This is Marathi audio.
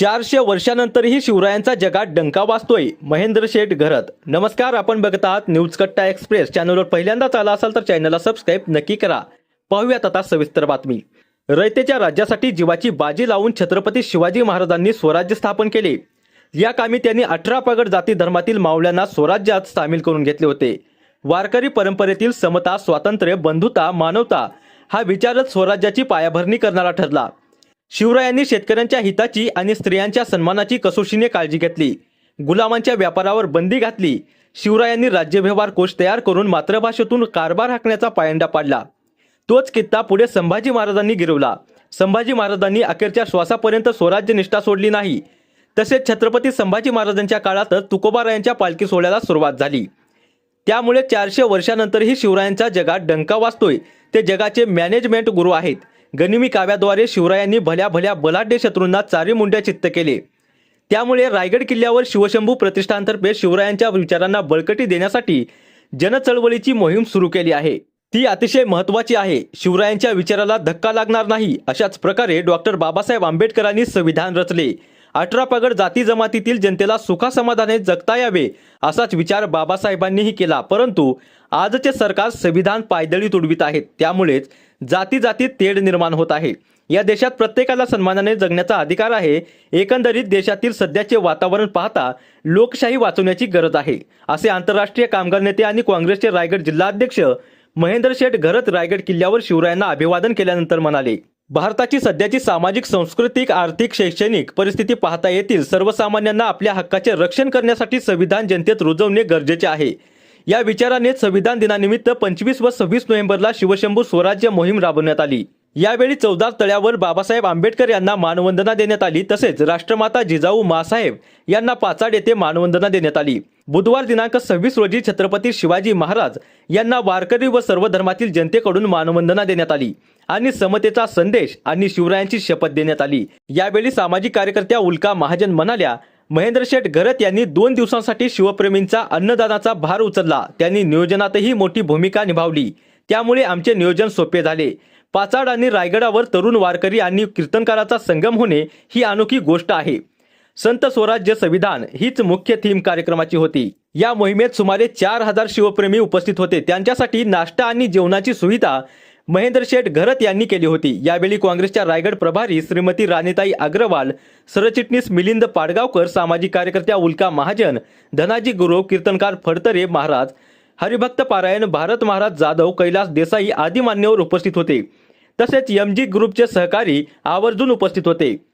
चारशे वर्षानंतरही शिवरायांचा जगात डंका वाचतोय महेंद्र शेठ घरत. नमस्कार आपण बघत आहात न्यूज कट्टा एक्सप्रेस. चॅनलवर पहिल्यांदाच आला असाल तर चॅनलला सबस्क्राईब नक्की करा. पाहूयात आता सविस्तर बातमी. रयतेच्या राज्यासाठी जीवाची बाजी लावून छत्रपती शिवाजी महाराजांनी स्वराज्य स्थापन केले. या कामी त्यांनी अठरा पगड जाती धर्मातील मावळ्यांना स्वराज्यात सामील करून घेतले होते. वारकरी परंपरेतील समता स्वातंत्र्य बंधुता मानवता हा विचारच स्वराज्याची पायाभरणी करणारा ठरला. शिवरायांनी शेतकऱ्यांच्या हिताची आणि स्त्रियांच्या सन्मानाची कसोशीने काळजी घेतली. गुलामांच्या व्यापारावर बंदी घातली. शिवरायांनी राज्यव्यवहार कोष तयार करून मातृभाषेतून कारभार हाकण्याचा पायंडा पाडला. तोच कित्ता पुढे संभाजी महाराजांनी गिरवला. संभाजी महाराजांनी अखेरच्या श्वासापर्यंत स्वराज्य निष्ठा सोडली नाही. तसेच छत्रपती संभाजी महाराजांच्या काळातच तुकोबारायांच्या पालखी सोहळ्याला सुरुवात झाली. त्यामुळे चारशे वर्षानंतरही शिवरायांचा जगात डंका वाजतोय. ते जगाचे मॅनेजमेंट गुरु आहेत. गनिमी काव्याद्वारे शिवरायांनी भल्या भल्या बलाढ्य शत्रूंना चारी मुंड्या चित्त केले. त्यामुळे रायगड किल्ल्यावर शिवशंभू प्रतिष्ठानतर्फे शिवरायांच्या विचारांना बळकटी देण्यासाठी जनचळवळीची मोहीम सुरू केली आहे. ती अतिशय महत्वाची आहे. शिवरायांच्या विचाराला धक्का लागणार नाही अशाच प्रकारे डॉक्टर बाबासाहेब आंबेडकरांनी संविधान रचले. अठरा पगड जाती जमातीतील जनतेला सुखासमाधाने जगता यावे असाच विचार बाबासाहेबांनीही केला. परंतु आजचे सरकार संविधान पायदळी तुडवीत आहेत त्यामुळेच जाती जातीत तेढ निर्माण होत आहे. या देशात प्रत्येकाला सन्मानाने जगण्याचा अधिकार आहे. एकंदरीत देशातील सध्याचे वातावरण पाहता लोकशाही वाचवण्याची गरज आहे. असे आंतरराष्ट्रीय कामगार नेते आणि काँग्रेसचे रायगड जिल्हाध्यक्ष महेंद्र शेठ घरत रायगड किल्ल्यावर शिवरायांना अभिवादन केल्यानंतर म्हणाले भारताची सध्याची सामाजिक सांस्कृतिक आर्थिक शैक्षणिक परिस्थिती पाहता येतील सर्वसामान्यांना आपल्या हक्काचे रक्षण करण्यासाठी संविधान जनतेत रुजवणे गरजेचे आहे. या विचाराने संविधान दिनानिमित्त पंचवीस व सव्वीस नोव्हेंबरला शिवशंभू स्वराज्य मोहीम राबवण्यात आली. यावेळी चौदार तळ्यावर बाबासाहेब आंबेडकर यांना मानवंदना देण्यात आली तसेच राष्ट्रमाता जिजाऊ मासाहेब यांना पाचाड येथे मानवंदना देण्यात आली. बुधवार दिनांक सव्वीस रोजी छत्रपती शिवाजी महाराज यांना वारकरी व सर्व धर्मातील जनतेकडून मानवंदना देण्यात आली आणि समतेचा संदेश आणि शिवरायांची शपथ देण्यात आली. यावेळी सामाजिक कार्यकर्त्या उल्का महाजन म्हणाल्या महेंद्र शेठ घरत यांनी दोन दिवसांसाठी शिवप्रेमींचा अन्नदानाचा भार उचलला. त्यांनी नियोजनातही मोठी भूमिका निभावली. त्यामुळे आमचे नियोजन सोपे झाले. पाचाड आणि रायगडावर तरुण वारकरी आणि कीर्तनकाराचा संगम होणे ही अनोखी गोष्ट आहे. संत स्वराज्य संविधान हीच मुख्य थीम कार्यक्रमाची होती. या मोहिमेत सुमारे चार हजार शिवप्रेमी उपस्थित होते. त्यांच्यासाठी नाश्ता आणि जेवणाची सुविधा महेंद्र शेठ घरत यांनी केली होती. यावेळी काँग्रेसच्या रायगड प्रभारी श्रीमती राणीताई अग्रवाल सरचिटणीस मिलिंद पाडगावकर सामाजिक कार्यकर्त्या उल्का महाजन धनाजी गुरव कीर्तनकार फडतरे महाराज हरिभक्त पारायण भारत महाराज जाधव कैलास देसाई आदी मान्यवर उपस्थित होते. तसेच एमजी ग्रुपचे सहकारी आवर्जून उपस्थित होते.